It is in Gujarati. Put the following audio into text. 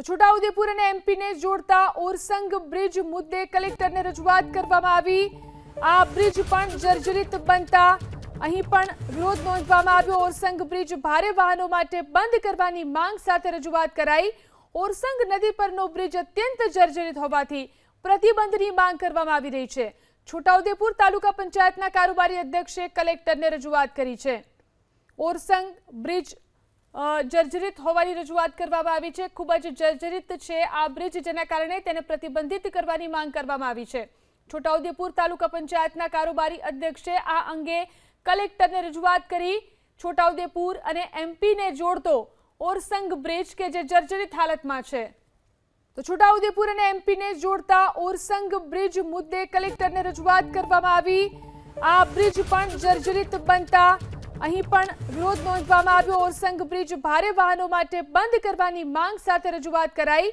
તો છોટાઉદેપુર અને એમપીને જોડતા ઓરસંગ બ્રિજ મુદ્દે કલેક્ટરને રજૂઆત કરવામાં આવી. આ બ્રિજ પણ જર્જરિત બનતા અહીં પણ વિરોધ નોંધવામાં આવ્યો. ઓરસંગ બ્રિજ ભારે વાહનો માટે બંધ કરવાની માંગ સાથે રજૂઆત કરાઈ. ઓરસંગ નદી પરનો બ્રિજ અત્યંત જર્જરિત હોવાથી પ્રતિબંધની માંગ કરવામાં આવી રહી છે. છોટાઉદેપુર તાલુકા પંચાયતના કારોબારી અધ્યક્ષે કલેક્ટરને રજૂઆત કરી છે. ઓરસંગ બ્રિજ જર્જરિત હોવાની રજૂઆત કરવામાં આવી છે. ખૂબ જ જર્જરિત છે આ બ્રિજ જેના કારણે તેને પ્રતિબંધિત કરવાની માંગ કરવામાં આવી છે. છોટાઉદેપુર તાલુકા પંચાયતના કારોબારી અધ્યક્ષે આ અંગે કલેક્ટરને રજૂઆત કરી છોટાઉદેપુર અને એમપીને જોડતો ઓરસંગ બ્રિજ કે જે જર્જરિત હાલતમાં છે. તો છોટાઉદેપુર અને એમપીને જોડતા ઓરસંગ બ્રિજ મુદ્દે કલેક્ટરને રજૂઆત કરવામાં આવી. આ બ્રિજ પણ જર્જરિત બનતા અહીં પણ વિરોધ નોંધવામાં આવ્યો. ઓરસંગ બ્રિજ ભારે વાહનો માટે બંધ કરવાની માંગ સાથે રજૂઆત કરાઈ.